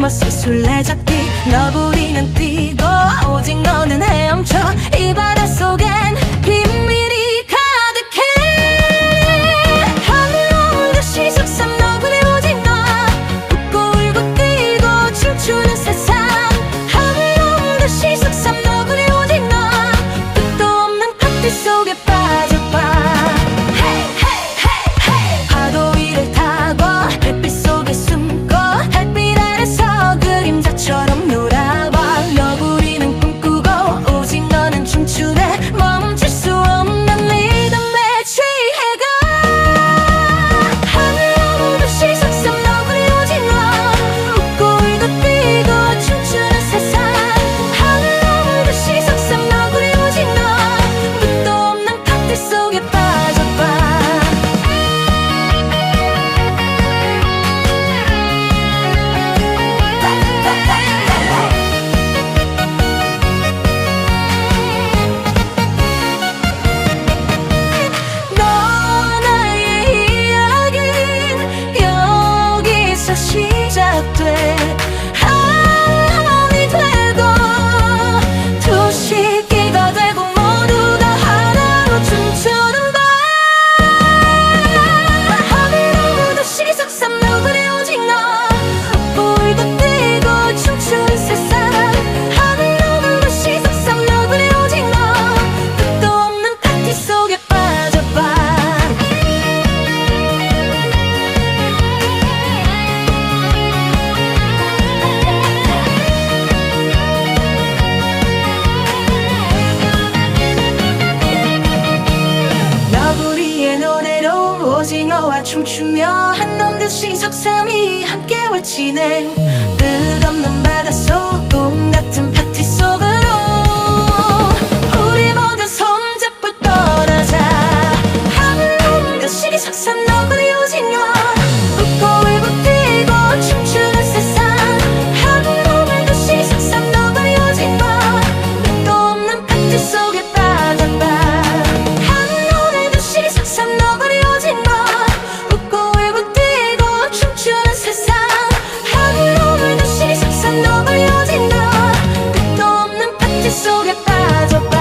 숨었어 술래잡기 너부리는 뛰 너와 춤추며 한놈 듯이 석삼이 함께 외치네 음. 끝없는 바다 속꿈 같은 빠져 빠져